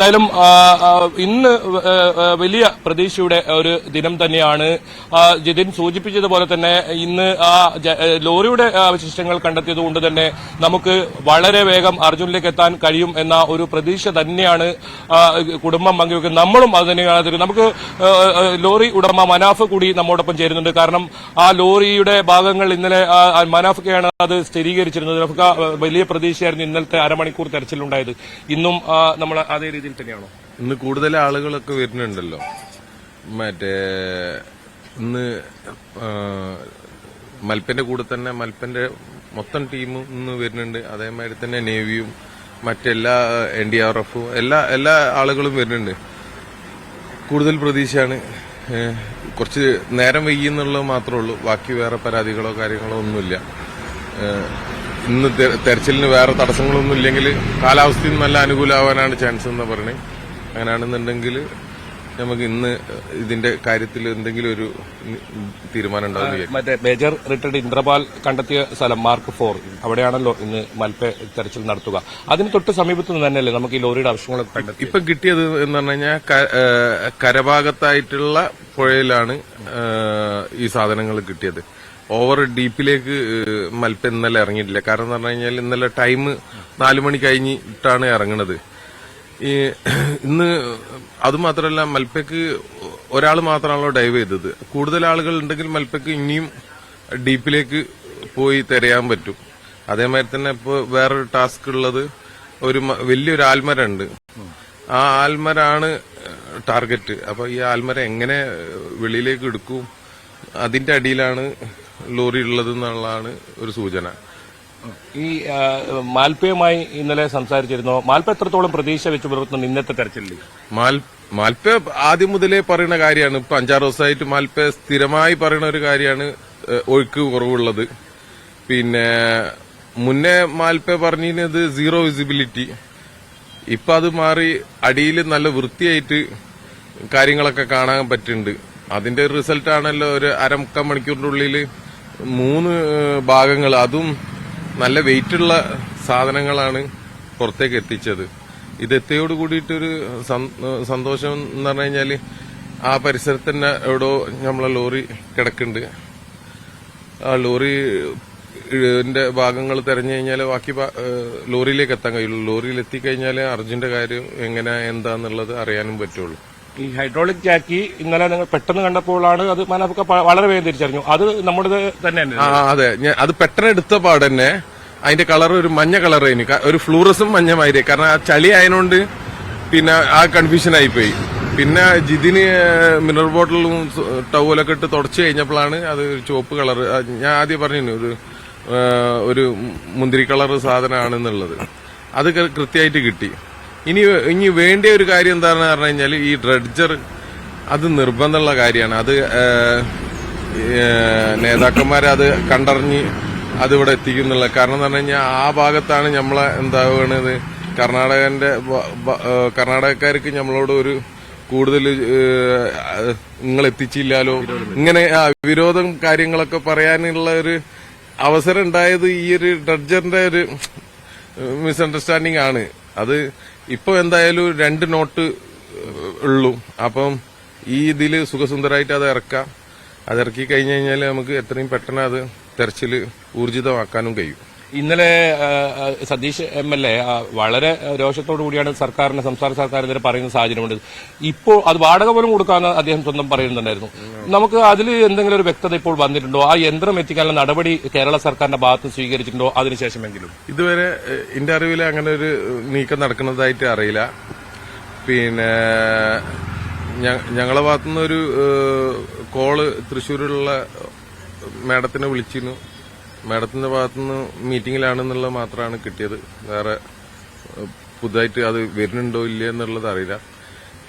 എന്തായാലും ഇന്ന് വലിയ പ്രതീക്ഷയുടെ ഒരു ദിനം തന്നെയാണ്. ജിതിൻ സൂചിപ്പിച്ചതുപോലെ തന്നെ ഇന്ന് ആ ലോറിയുടെ അവശിഷ്ടങ്ങൾ കണ്ടെത്തിയത് കൊണ്ട് തന്നെ നമുക്ക് വളരെ വേഗം അർജുനിലേക്ക് എത്താൻ കഴിയും എന്ന ഒരു പ്രതീക്ഷ തന്നെയാണ് കുടുംബം പങ്കുവെക്കുന്നത്. നമ്മളും അത് തന്നെയാണ് നമുക്ക് ലോറി ഉടമ മനാഫ് കൂടി നമ്മോടൊപ്പം ചേരുന്നുണ്ട്. കാരണം ആ ലോറിയുടെ ഭാഗങ്ങൾ ഇന്നലെ ആ അത് സ്ഥിരീകരിച്ചിരുന്നത്. വലിയ പ്രതീക്ഷയായിരുന്നു ഇന്നലത്തെ അരമണിക്കൂർ തെരച്ചിലുണ്ടായത്. ഇന്നും നമ്മൾ അതേ രീതിയിൽ തന്നെയാണോ? ഇന്ന് കൂടുതൽ ആളുകളൊക്കെ വരുന്നുണ്ടല്ലോ. മറ്റേ ഇന്ന് മൽപ്പന്റെ കൂടെ തന്നെ മൽപ്പന്റെ മൊത്തം ടീമും ഇന്ന് വരുന്നുണ്ട്. അതേമാതിരി തന്നെ നേവിയും മറ്റെല്ലാ എൻ ഡി ആർ എഫും എല്ലാ എല്ലാ ആളുകളും വരുന്നുണ്ട്. കൂടുതൽ പ്രതീക്ഷയാണ്. കുറച്ച് നേരം വൈകിയെന്നുള്ളത് മാത്രമേ ഉള്ളൂ. ബാക്കി വേറെ പരാതികളോ കാര്യങ്ങളോ ഒന്നുമില്ല. ഇന്ന് തെരച്ചിലിന് വേറെ തടസ്സങ്ങളൊന്നും ഇല്ലെങ്കിൽ കാലാവസ്ഥയും നല്ല അനുകൂലമാവാനാണ് ചാൻസ് എന്ന് പറഞ്ഞത് അങ്ങനെയാണെന്നുണ്ടെങ്കിൽ നമുക്ക് ഇന്ന് ഇതിന്റെ കാര്യത്തിൽ എന്തെങ്കിലും ഒരു തീരുമാനം ഉണ്ടാവും മറ്റേ മേജർ റിട്ടയർഡ് ഇന്ദ്രപാൽ കണ്ടെത്തിയ സ്ഥലം മാർക്ക് ഫോർ. അവിടെയാണല്ലോ ഇന്ന് മൽപ്പ തെരച്ചിൽ നടത്തുക. അതിന് തൊട്ട് സമീപത്ത് നിന്ന് തന്നെയല്ലേ നമുക്ക് ഈ ലോറിയുടെ ആവശ്യങ്ങളൊക്കെ കണ്ടെത്തി ഇപ്പം കിട്ടിയത് എന്ന് പറഞ്ഞു കഴിഞ്ഞാൽ കരഭാഗത്തായിട്ടുള്ള പുഴയിലാണ് ഈ സാധനങ്ങൾ കിട്ടിയത്. ഓവർ ഡീപ്പിലേക്ക് മൽപ്പ ഇന്നലെ ഇറങ്ങിയിട്ടില്ല. കാരണം എന്ന് പറഞ്ഞു കഴിഞ്ഞാൽ ഇന്നലെ ടൈം നാലു മണി കഴിഞ്ഞിട്ടാണ് ഇറങ്ങണത്. ഈ ഇന്ന് അതുമാത്രമല്ല മൽപ്പയ്ക്ക് ഒരാൾ മാത്രമാണല്ലോ ഡൈവ് ചെയ്തത്. കൂടുതൽ ആളുകൾ ഉണ്ടെങ്കിൽ മൽപ്പയ്ക്ക് ഇനിയും ഡീപ്പിലേക്ക് പോയി തിരയാൻ പറ്റും. അതേമാതിരി തന്നെ ഇപ്പോൾ വേറൊരു ടാസ്ക് ഉള്ളത് ഒരു വലിയൊരു ആൽമര ഉണ്ട്. ആ ആൽമരാണ് ടാർഗറ്റ്. അപ്പോൾ ഈ ആൽമര എങ്ങനെ വെളിയിലേക്ക് എടുക്കും അതിന്റെ അടിയിലാണ് ലോറി ഉള്ളത് എന്നുള്ളതാണ് ഒരു സൂചന. ഈ മാൽപ്പയുമായി ഇന്നലെ സംസാരിച്ചിരുന്നു. മാൽപ്പ എത്രത്തോളം പ്രതീക്ഷ വെച്ച് പുലർത്തുന്നു ഇന്നത്തെ തെരച്ചിലിൽ മാൽ മാൽപ്പ ആദ്യം മുതലേ പറയുന്ന കാര്യമാണ്. ഇപ്പൊ അഞ്ചാറ് ദിവസമായിട്ട് മാൽപ്പ സ്ഥിരമായി പറയുന്ന ഒരു കാര്യമാണ് ഒഴുക്ക് കുറവുള്ളത്. പിന്നെ മുന്നേ മാൽപ്പ പറഞ്ഞിരുന്നത് സീറോ വിസിബിലിറ്റി. ഇപ്പൊ അത് മാറി അടിയിൽ നല്ല വൃത്തിയായിട്ട് കാര്യങ്ങളൊക്കെ കാണാൻ പറ്റുന്നുണ്ട്. അതിന്റെ റിസൾട്ടാണല്ലോ ഒരു അരമുക്കാൽ മണിക്കൂറിന്റെ ഉള്ളിൽ മൂന്ന് ഭാഗങ്ങൾ. അതും നല്ല വെയിറ്റ് ഉള്ള സാധനങ്ങളാണ് പുറത്തേക്ക് എത്തിച്ചത്. ഇത് എത്തിയോട് കൂടിയിട്ടൊരു സന്തോഷം എന്ന് പറഞ്ഞു കഴിഞ്ഞാൽ ആ പരിസരത്ത് തന്നെ എവിടോ നമ്മളെ ലോറി കിടക്കുന്നുണ്ട്. ആ ലോറി ഇതിന്റെ ഭാഗങ്ങൾ തെരഞ്ഞു കഴിഞ്ഞാൽ ബാക്കി ലോറിയിലേക്ക് എത്താൻ കഴിയുള്ളൂ. ലോറിയിൽ എത്തിക്കഴിഞ്ഞാൽ അർജുന്റെ കാര്യം എങ്ങനെ എന്താന്നുള്ളത് അറിയാനും പറ്റുള്ളൂ. ഈ ഹൈഡ്രോളിക് ജാക്കി ഇന്നലെ നിങ്ങൾ പെട്ടെന്ന് കണ്ടപ്പോഴാണ് അത് മനാഫിക്ക വളരെ വേഗം തിരിച്ചറിഞ്ഞു. അത് നമ്മുടെ തന്നെ അതെ. അത് പെട്ടെന്ന് എടുത്ത പാടന്നെ അതിന്റെ കളർ ഒരു മഞ്ഞ കളർ എനിക്ക് ഒരു ഫ്ലൂറസും മഞ്ഞ മാതിരി കാരണം ആ ചളി ആയതുകൊണ്ട് പിന്നെ ആ കൺഫ്യൂഷൻ ആയിപ്പോയി. പിന്നെ ജിതിന് മിനറൽ ബോട്ടിലും ടവലൊക്കെ ഇട്ട് തുടച്ചു കഴിഞ്ഞപ്പോഴാണ് അത് ഒരു ചുവപ്പ് കളർ ഞാൻ ആദ്യം പറഞ്ഞു ഒരു ഒരു മുന്തിരി കളർ സാധനമാണെന്നുള്ളത്. അത് കൃത്യമായിട്ട് കിട്ടി. ഇനി ഇനി വേണ്ട ഒരു കാര്യം എന്താണെന്ന് പറഞ്ഞു കഴിഞ്ഞാൽ ഈ ഡ്രഡ്ജർ അത് നിർബന്ധമുള്ള കാര്യമാണ്. അത് ഏഹ്, ഏഹ്, നേതാക്കന്മാരെ അത് കണ്ടറിഞ്ഞ് അതിവിടെ എത്തിക്കുന്നുള്ള കാരണം എന്ന് പറഞ്ഞു കഴിഞ്ഞാൽ ആ ഭാഗത്താണ് നമ്മളെ എന്താവുന്നത് കർണാടകന്റെ കർണാടകക്കാർക്ക് നമ്മളോട് ഒരു കൂടുതൽ നിങ്ങൾ എത്തിച്ചില്ലാലോ. ഇങ്ങനെ വിരോധം കാര്യങ്ങളൊക്കെ പറയാനുള്ള ഒരു അവസരം ഉണ്ടായത് ഈ ഒരു ഡ്രഡ്ജറിന്റെ ഒരു മിസ്അണ്ടർസ്റ്റാൻഡിംഗ് ആണ്. അത് ഇപ്പൊ എന്തായാലും രണ്ട് നോട്ട് ഉള്ളൂ. അപ്പം ഈ ഇതിൽ സുഖസുന്ദരമായിട്ട് അത് ഇറക്കാം. അത് ഇറക്കി കഴിഞ്ഞു കഴിഞ്ഞാൽ നമുക്ക് എത്രയും പെട്ടെന്ന് അത് തെരച്ചിൽ ഊർജിതമാക്കാനും കഴിയും. ഇന്നലെ സതീഷ് എം എൽ എ വളരെ രോഷത്തോടു കൂടിയാണ് സർക്കാരിന് സംസ്ഥാന സർക്കാരിനെതിരെ പറയുന്ന സാഹചര്യമുണ്ട്. ഇപ്പോൾ അത് വാടക പോലും കൊടുക്കാമെന്ന് അദ്ദേഹം സ്വന്തം പറയുന്നുണ്ടായിരുന്നു. നമുക്ക് അതിൽ എന്തെങ്കിലും ഒരു വ്യക്തത ഇപ്പോൾ വന്നിട്ടുണ്ടോ? ആ യന്ത്രം എത്തിക്കാനുള്ള നടപടി കേരള സർക്കാരിന്റെ ഭാഗത്ത് സ്വീകരിച്ചിട്ടുണ്ടോ അതിനുശേഷമെങ്കിലും? ഇതുവരെ എന്റെ അറിവിൽ അങ്ങനെ ഒരു നീക്കം നടക്കുന്നതായിട്ട് അറിയില്ല. പിന്നെ ഞങ്ങളെ ഭാഗത്തുനിന്ന് ഒരു കോൾ തൃശ്ശൂരിലുള്ള മാഡത്തിനെ വിളിച്ചിരുന്നു. മാഡത്തിന്റെ ഭാഗത്തുനിന്ന് മീറ്റിംഗിലാണെന്നുള്ളത് മാത്രമാണ് കിട്ടിയത്. വേറെ പുതുതായിട്ട് അത് വരുന്നുണ്ടോ ഇല്ല എന്നുള്ളത് അറിയില്ല.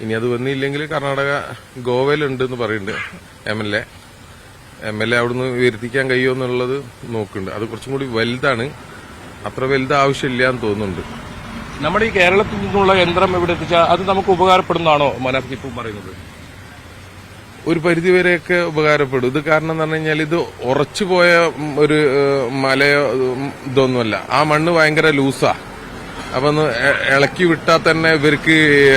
ഇനി അത് വന്നില്ലെങ്കിൽ കർണാടക ഗോവയിലുണ്ട് എന്ന് പറയുന്നുണ്ട് M L A M L A അവിടുന്ന് വരുത്തിക്കാൻ കഴിയുമോ എന്നുള്ളത് നോക്കുന്നുണ്ട്. അത് കുറച്ചും കൂടി വലുതാണ്. അത്ര വലുത് ആവശ്യമില്ല എന്ന് തോന്നുന്നുണ്ട്. നമ്മുടെ ഈ കേരളത്തിൽ നിന്നുള്ള യന്ത്രം ഇവിടെ എത്തിച്ചാൽ അത് നമുക്ക് ഉപകാരപ്പെടുന്നതാണോ? മനാഫ് ഇപ്പോൾ പറയുന്നത്. ഒരു പരിധിവരെയൊക്കെ ഉപകാരപ്പെടും. ഇത് കാരണം എന്ന് പറഞ്ഞു കഴിഞ്ഞാൽ ഇത് ഉറച്ചു പോയ ഒരു മലയോ ഇതൊന്നുമല്ല. ആ മണ്ണ് ഭയങ്കര ലൂസാ. അപ്പൊ ഒന്ന് ഇളക്കി വിട്ടാൽ തന്നെ ഇവർക്ക്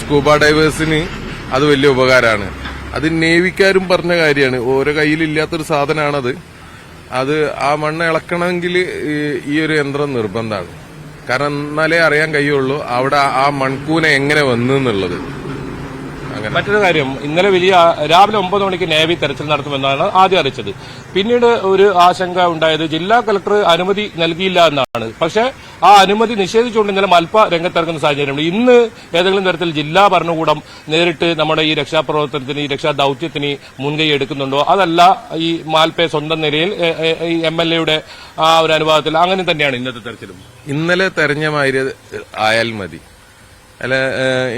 സ്കൂബ ഡൈവേഴ്സിന് അത് വലിയ ഉപകാരമാണ് അത് നേവിക്കാരും പറഞ്ഞ കാര്യമാണ്. ഓരോ കയ്യിലില്ലാത്തൊരു സാധനമാണത് അത് ആ മണ്ണ് ഇളക്കണമെങ്കിൽ ഈ ഒരു യന്ത്രം നിർബന്ധമാണ് കാരണം എന്നാലേ അറിയാൻ കഴിയുള്ളൂ അവിടെ ആ- മൺകൂന എങ്ങനെ വന്നു എന്നുള്ളത്. മറ്റൊരു കാര്യം ഇന്നലെ വലിയ രാവിലെ ഒമ്പത് മണിക്ക് നേവി തെരച്ചിൽ നടത്തുമെന്നാണ് ആദ്യം അറിയിച്ചത്. പിന്നീട് ഒരു ആശങ്ക ഉണ്ടായത് ജില്ലാ കലക്ടർ അനുമതി നൽകിയില്ല എന്നാണ്. പക്ഷേ ആ അനുമതി നിഷേധിച്ചുകൊണ്ട് ഇന്നലെ മൽപ്പ രംഗത്തിറങ്ങുന്ന സാഹചര്യമുണ്ട്. ഇന്ന് ഏതെങ്കിലും തരത്തിൽ ജില്ലാ ഭരണകൂടം നേരിട്ട് നമ്മുടെ ഈ രക്ഷാപ്രവർത്തനത്തിന് ഈ രക്ഷാ ദൌത്യത്തിന് മുൻകൈ എടുക്കുന്നുണ്ടോ? അതല്ല ഈ മാൽപ്പയെ സ്വന്തം നിലയിൽ ഈ എം എൽ എയുടെ ആ ഒരു അനുവാദത്തിൽ അങ്ങനെ തന്നെയാണ് ഇന്നത്തെ തെരച്ചിലും. ഇന്നലെ തെരഞ്ഞ മാതിരി ആയാൽ മതി. അല്ല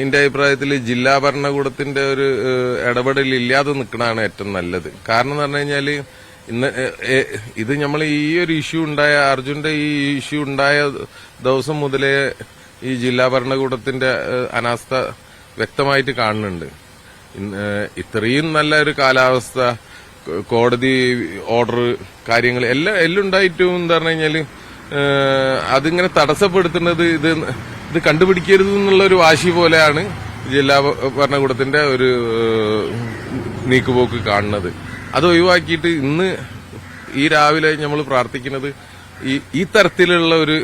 എന്റെ അഭിപ്രായത്തിൽ ജില്ലാ ഭരണകൂടത്തിന്റെ ഒരു ഇടപെടൽ ഇല്ലാതെ നിൽക്കണതാണ് ഏറ്റവും നല്ലത്. കാരണം എന്ന് പറഞ്ഞു ഏഹ്, ഇത് നമ്മൾ ഈ ഒരു ഇഷ്യൂ ഉണ്ടായ അർജുന്റെ ഈ ഇഷ്യൂ ഉണ്ടായ ദിവസം മുതലേ ഈ ജില്ലാ ഭരണകൂടത്തിന്റെ അനാസ്ഥ വ്യക്തമായിട്ട് കാണുന്നുണ്ട്. ഇത്രയും നല്ല ഒരു കാലാവസ്ഥ കോടതി ഓർഡർ കാര്യങ്ങൾ എല്ലാം എല്ലാം ഉണ്ടായിട്ടും എന്ന് പറഞ്ഞു കഴിഞ്ഞാൽ അതിങ്ങനെ തടസ്സപ്പെടുത്തുന്നത് ഇത് ഇത് കണ്ടുപിടിക്കരുത് എന്നുള്ള ഒരു വാശി പോലെയാണ് ജില്ലാ ഭരണകൂടത്തിന്റെ ഒരു നീക്കുപോക്ക് കാണുന്നത്. അത് ഒഴിവാക്കിയിട്ട് ഇന്ന് ഈ രാവിലെ നമ്മൾ പ്രാർത്ഥിക്കുന്നത് ഈ തരത്തിലുള്ള ഒരു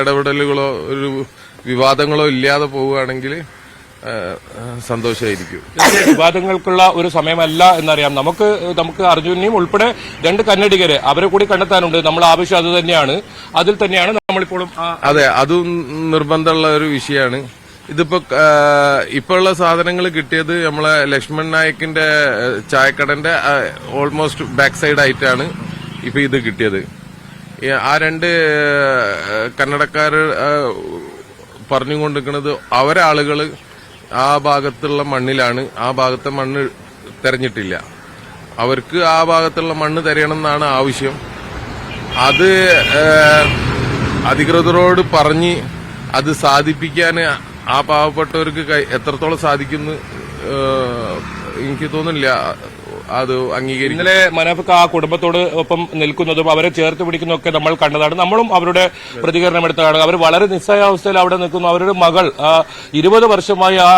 ഇടപെടലുകളോ ഒരു വിവാദങ്ങളോ ഇല്ലാതെ പോവുകയാണെങ്കിൽ സന്തോഷമായിരിക്കും വിവാദങ്ങൾക്കുള്ള ഒരു സമയമല്ല എന്നറിയാം. നമുക്ക് നമുക്ക് അർജുനെയും ഉൾപ്പെടെ രണ്ട് കന്നഡികരെ അവരെ കൂടി കണ്ടെത്താനുണ്ട്. നമ്മൾ ആവശ്യം അത് തന്നെയാണ്. അതിൽ തന്നെയാണ് നമ്മളിപ്പോഴും അതെ അതും നിർബന്ധമുള്ള ഒരു വിഷയമാണ്. ഇതിപ്പോ ഇപ്പൊ ഉള്ള സാധനങ്ങൾ കിട്ടിയത് നമ്മളെ ലക്ഷ്മൺ നായക്കിന്റെ ചായക്കടന്റെ ഓൾമോസ്റ്റ് ബാക്ക് സൈഡ് ആയിട്ടാണ് ഇപ്പൊ ഇത് കിട്ടിയത്. ആ രണ്ട് കന്നഡക്കാർ പറഞ്ഞുകൊണ്ടിരിക്കുന്നത് അവരെ ആളുകൾ ആ ഭാഗത്തുള്ള മണ്ണിലാണ് ആ ഭാഗത്തെ മണ്ണ് തെരഞ്ഞിട്ടില്ല. അവർക്ക് ആ ഭാഗത്തുള്ള മണ്ണ് തരയണമെന്നാണ് ആവശ്യം. അത് അധികൃതരോട് പറഞ്ഞ് അത് സാധിപ്പിക്കാൻ ആ പാവപ്പെട്ടവർക്ക് എത്രത്തോളം സാധിക്കുന്നു എനിക്ക് തോന്നുന്നില്ല. അത് അംഗീകരിക്കും. ഇന്നലെ മനാഫിക്ക് ആ കുടുംബത്തോട് ഒപ്പം നിൽക്കുന്നതും അവരെ ചേർത്ത് പിടിക്കുന്നതൊക്കെ നമ്മൾ കണ്ടതാണ്. നമ്മളും അവരുടെ പ്രതികരണം എടുത്തതാണ്. അവർ വളരെ നിസ്സഹായാവസ്ഥയിൽ അവിടെ നിൽക്കുന്നു. അവരുടെ മകൾ ഇരുപത് വർഷമായി ആ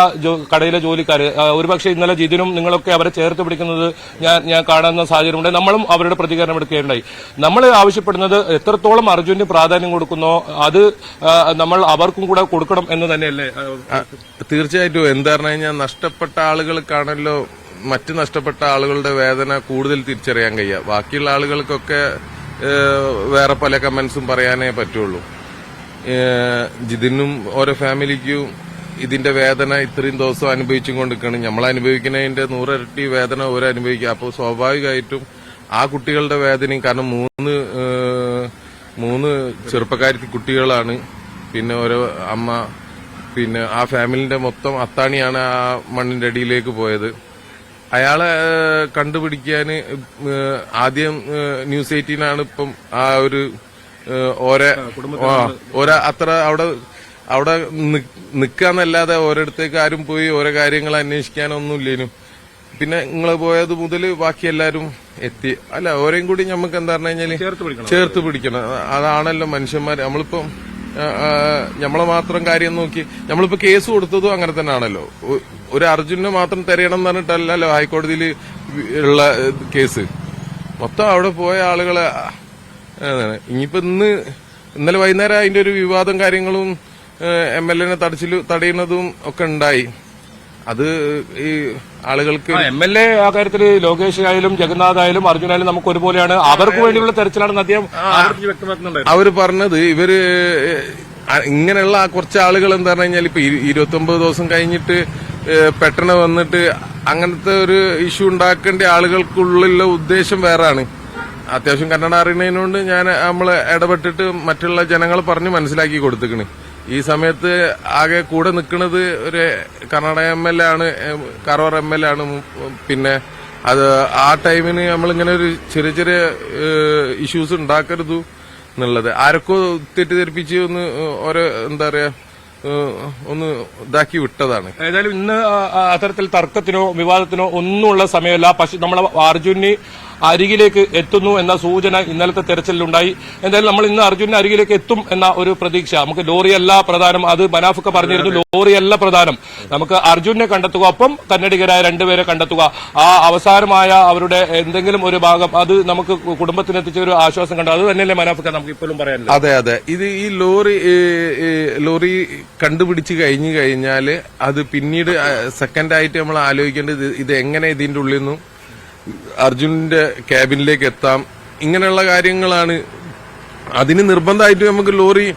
കടയിലെ ജോലിക്കാർ ഒരുപക്ഷെ ഇന്നലെ ജിതിനും നിങ്ങളൊക്കെ അവരെ ചേർത്ത് പിടിക്കുന്നത് ഞാൻ ഞാൻ കാണുന്ന സാഹചര്യമുണ്ട്. നമ്മളും അവരുടെ പ്രതികരണം എടുക്കുകയുണ്ടായി. നമ്മൾ ആവശ്യപ്പെടുന്നത് എത്രത്തോളം അർജുന് പ്രാധാന്യം കൊടുക്കുന്നോ അത് നമ്മൾ അവർക്കും കൂടെ കൊടുക്കണം എന്ന് തന്നെയല്ലേ? തീർച്ചയായിട്ടും. എന്താ പറഞ്ഞു കഴിഞ്ഞാൽ നഷ്ടപ്പെട്ട ആളുകൾക്കാണല്ലോ മറ്റ് നഷ്ടപ്പെട്ട ആളുകളുടെ വേദന കൂടുതൽ തിരിച്ചറിയാൻ കഴിയുക ബാക്കിയുള്ള ആളുകൾക്കൊക്കെ വേറെ പല കമന്റ്സും പറയാനേ പറ്റുള്ളൂ. ജിതിനും ഓരോ ഫാമിലിക്കും ഇതിന്റെ വേദന ഇത്രയും ദിവസം അനുഭവിച്ചും കൊണ്ടിരിക്കണം നമ്മൾ അനുഭവിക്കുന്നതിന്റെ നൂറിരട്ടി വേദന ഓരോ അനുഭവിക്കുക അപ്പോൾ സ്വാഭാവികമായിട്ടും ആ കുട്ടികളുടെ വേദനയും കാരണം മൂന്ന് മൂന്ന് ചെറുപ്പക്കാരി കുട്ടികളാണ്. പിന്നെ ഓരോ അമ്മ പിന്നെ ആ ഫാമിലിന്റെ മൊത്തം അത്താണിയാണ് ആ മണ്ണിന്റെ അടിയിലേക്ക് പോയത്. അയാളെ കണ്ടുപിടിക്കാൻ കണ്ടുപിടിക്കാന് ആദ്യം ന്യൂസ് എയ്റ്റീനാണ് ഇപ്പം ആ ഒരു ഓരോ ഓരോ അത്ര അവിടെ അവിടെ നിൽക്കാന്നല്ലാതെ ഓരോരുത്തേക്ക് ആരും പോയി ഓരോ കാര്യങ്ങൾ അന്വേഷിക്കാനൊന്നും ഇല്ലേനും പിന്നെ നിങ്ങൾ പോയത് മുതൽ ബാക്കി എല്ലാരും എത്തി. അല്ല ഓരോയും കൂടി നമുക്ക് എന്താ പറഞ്ഞു കഴിഞ്ഞാൽ ചേർത്ത് പിടിക്കണം. അതാണല്ലോ മനുഷ്യന്മാർ നമ്മളിപ്പം നമ്മളെ മാത്രം കാര്യം നോക്കി. നമ്മളിപ്പോ കേസ് കൊടുത്തതും അങ്ങനെ തന്നെയാണല്ലോ ഒരു അർജുനെ മാത്രം തെരയണം എന്ന് പറഞ്ഞിട്ടല്ലല്ലോ ഹൈക്കോടതിയിൽ ഉള്ള കേസ്. മൊത്തം അവിടെ പോയ ആളുകളെ. ഇനിയിപ്പോ ഇന്ന് ഇന്നലെ വൈകുന്നേരം അതിന്റെ ഒരു വിവാദം കാര്യങ്ങളും എം എൽ എനെ തടച്ചിൽ തടയുന്നതും ഒക്കെ ഉണ്ടായി. അത് ഈ ആളുകൾക്ക് എം എൽ എ ആ കാര്യത്തിൽ ലോകേഷ് ആയാലും ജഗന്നാഥ് ആയാലും അർജുനായാലും നമുക്ക് ഒരുപോലെയാണ്. അവർക്ക് വേണ്ടിയുള്ള തെരച്ചിലാണെന്ന് അദ്ദേഹം അവർ വ്യക്തമാക്കുന്നുണ്ടായിരുന്നു. പറഞ്ഞത് ഇവർ ഇങ്ങനെയുള്ള കുറച്ച് ആളുകൾ എന്താ പറഞ്ഞു കഴിഞ്ഞാൽ ഇപ്പൊ ഇരുപത്തി ഒമ്പത് ദിവസം കഴിഞ്ഞിട്ട് പെട്ടെന്ന് വന്നിട്ട് അങ്ങനത്തെ ഒരു ഇഷ്യൂ ഉണ്ടാക്കേണ്ട ആളുകൾക്കുള്ളിലുള്ള ഉദ്ദേശം വേറാണ്. അത്യാവശ്യം കന്നഡ അറിയുന്നതിനോണ്ട് ഞാൻ നമ്മൾ ഇടപെട്ടിട്ട് മറ്റുള്ള ജനങ്ങൾ പറഞ്ഞ് മനസ്സിലാക്കി കൊടുത്തിക്കണ്. ഈ സമയത്ത് ആകെ കൂടെ നിൽക്കുന്നത് ഒരു കർണാടക എം എൽ എ ആണ് കറോർ എം എൽ എ ആണ്. പിന്നെ അത് ആ ടൈമിന് നമ്മളിങ്ങനെ ഒരു ചെറിയ ചെറിയ ഇഷ്യൂസ് ഉണ്ടാക്കരുത് എന്നുള്ളത്. ആരൊക്കെ തെറ്റിദ്ധരിപ്പിച്ച് ഒന്ന് ഓരോ എന്താ പറയാ ഒന്ന് ഇതാക്കി വിട്ടതാണ്. ഏതായാലും ഇന്ന് അത്തരത്തിൽ തർക്കത്തിനോ വിവാദത്തിനോ ഒന്നുമുള്ള സമയമല്ല. പക്ഷെ നമ്മളെ അർജുന് അരികിലേക്ക് എത്തുന്നു എന്ന സൂചന ഇന്നലത്തെ തെരച്ചിലുണ്ടായി എന്തായാലും നമ്മൾ ഇന്ന് അർജുനെ അരികിലേക്ക് എത്തും എന്ന ഒരു പ്രതീക്ഷ. നമുക്ക് ലോറിയല്ല പ്രധാനം. അത് മനാഫൊക്കെ പറഞ്ഞിരുന്നു. ലോറിയല്ല പ്രധാനം. നമുക്ക് അർജുനെ കണ്ടെത്തുക. ഒപ്പം കന്നഡികരായ രണ്ടുപേരെ കണ്ടെത്തുക. ആ അവസാനമായ അവരുടെ എന്തെങ്കിലും ഒരു ഭാഗം അത് നമുക്ക് കുടുംബത്തിന് എത്തിച്ച ഒരു ആശ്വാസം കണ്ടു. അത് തന്നെയല്ലേ മനാഫൊക്കെ നമുക്ക് ഇപ്പോഴും പറയാനില്ല അതെ അതെ. ഇത് ഈ ലോറി ലോറി കണ്ടുപിടിച്ച് കഴിഞ്ഞു കഴിഞ്ഞാൽ അത് പിന്നീട് സെക്കൻഡായിട്ട് നമ്മൾ ആലോചിക്കേണ്ടത് ഇത് എങ്ങനെ ഇതിന്റെ ഉള്ളിൽ നിന്നും അർജുനന്റെ ക്യാബിനിലേക്ക് എത്താം. ഇങ്ങനെയുള്ള കാര്യങ്ങളാണ് അതിന് നിർബന്ധമായിട്ട് നമുക്ക് ലോറി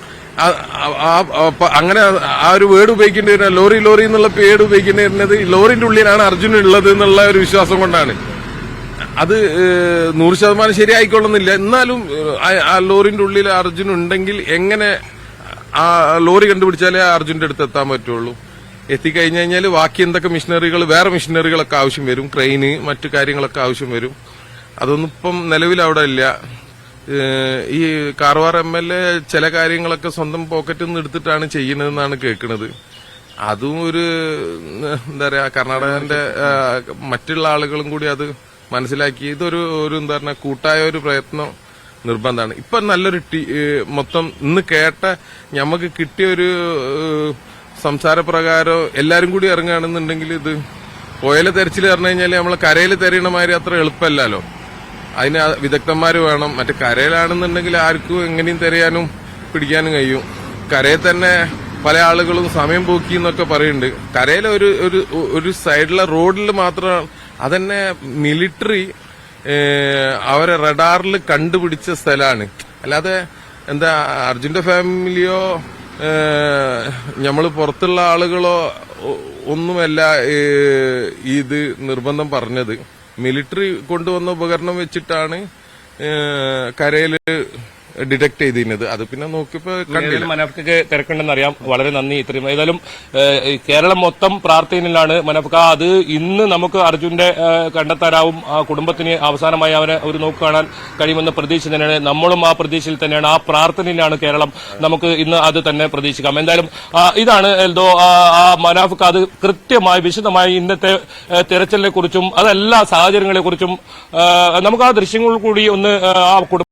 അങ്ങനെ ആ ഒരു വേർഡ് ഉപയോഗിക്കേണ്ടി വരുന്ന ലോറി ലോറി എന്നുള്ള പേര് ഉപയോഗിക്കേണ്ടി വരുന്നത് ലോറിന്റെ ഉള്ളിലാണ് അർജുൻ ഉള്ളത് എന്നുള്ള ഒരു വിശ്വാസം കൊണ്ടാണ്. അത് നൂറ് ശതമാനം ശരിയായിക്കൊള്ളുന്നില്ല. എന്നാലും ആ- ലോറിന്റെ ഉള്ളിൽ അർജുൻ ഉണ്ടെങ്കിൽ എങ്ങനെ ആ ലോറി കണ്ടുപിടിച്ചാലേ അർജുന്റെ അടുത്ത് എത്താൻ പറ്റുള്ളൂ? എത്തിക്കഴിഞ്ഞു കഴിഞ്ഞാൽ ബാക്കി എന്തൊക്കെ മിഷനറികൾ വേറെ മിഷനറികളൊക്കെ ആവശ്യം വരും. ക്രെയിന് മറ്റു കാര്യങ്ങളൊക്കെ ആവശ്യം വരും. അതൊന്നും ഇപ്പം നിലവിൽ അവിടെ ഇല്ല. ഈ കാർവാർ എം എൽ എ ചില കാര്യങ്ങളൊക്കെ സ്വന്തം പോക്കറ്റിൽ നിന്ന് എടുത്തിട്ടാണ് ചെയ്യുന്നതെന്നാണ് കേൾക്കുന്നത്. അതും ഒരു എന്താ പറയാ കർണാടകന്റെ മറ്റുള്ള ആളുകളും കൂടി അത് മനസ്സിലാക്കി. ഇതൊരു ഒരു എന്താ പറയുക കൂട്ടായ ഒരു പ്രയത്നം നിർബന്ധമാണ്. ഇപ്പൊ നല്ലൊരു മൊത്തം ഇന്ന് കേട്ട ഞമ്മക്ക് കിട്ടിയ ഒരു സംസാരപ്രകാരം എല്ലാരും കൂടി ഇറങ്ങുകയാണെന്നുണ്ടെങ്കിൽ ഇത് പുഴയിലെ തെരച്ചിൽ പറഞ്ഞു കഴിഞ്ഞാൽ നമ്മൾ കരയിൽ തെരയണ മാതിരി അത്ര എളുപ്പമല്ലല്ലോ. അതിന് വിദഗ്ധന്മാർ വേണം. മറ്റേ കരയിലാണെന്നുണ്ടെങ്കിൽ ആർക്കും എങ്ങനെയും തിരയാനും പിടിക്കാനും കഴിയും. കരയിൽ തന്നെ പല ആളുകളും സമയം പോക്കി എന്നൊക്കെ പറയുന്നുണ്ട്. കരയിലെ ഒരു ഒരു ഒരു സൈഡിലെ റോഡിൽ മാത്രം അതന്നെ മിലിറ്ററി അവരെ റഡാറിൽ കണ്ടുപിടിച്ച സ്ഥലമാണ്. അല്ലാതെ എന്താ അർജുന്റെ ഫാമിലിയോ നമ്മൾ പുറത്തുള്ള ആളുകളോ ഒന്നുമല്ല ഇത് നിർബന്ധം പറഞ്ഞത്. മിലിറ്ററി കൊണ്ടുവന്ന ഉപകരണം വെച്ചിട്ടാണ് ഏഹ്, കരയിൽ ഡിറ്റക്ട് ചെയ്തിരുന്നത്. അത് പിന്നെ നോക്കിയപ്പോ കണ്ടില്ല. ഏതായാലും മനാഫ്ക്ക് തിരക്കുണ്ടെന്ന് അറിയാം വളരെ നന്ദി ഇത്രയും. ഏതായാലും കേരളം മൊത്തം പ്രാർത്ഥനയിലാണ് മനാഫ്ക. അത് ഇന്ന് നമുക്ക് അർജുന്റെ കണ്ടെത്താനാവും. ആ കുടുംബത്തിന് അവസാനമായി അവനെ ഒരു നോക്ക് കാണാൻ കഴിയുമെന്ന പ്രതീക്ഷ തന്നെയാണ്. നമ്മളും ആ പ്രതീക്ഷയിൽ തന്നെയാണ്. ആ പ്രാർത്ഥനയിലാണ് കേരളം. നമുക്ക് ഇന്ന് അത് തന്നെ പ്രതീക്ഷിക്കാം. എന്തായാലും ഇതാണ് എന്തോ ആ, ആ അത് കൃത്യമായി വിശദമായി ഇന്നത്തെ തിരച്ചിലിനെ കുറിച്ചും അതെല്ലാ സാഹചര്യങ്ങളെ കുറിച്ചും നമുക്ക് ആ ദൃശ്യങ്ങൾ കൂടി ഒന്ന് ആ കുടുംബ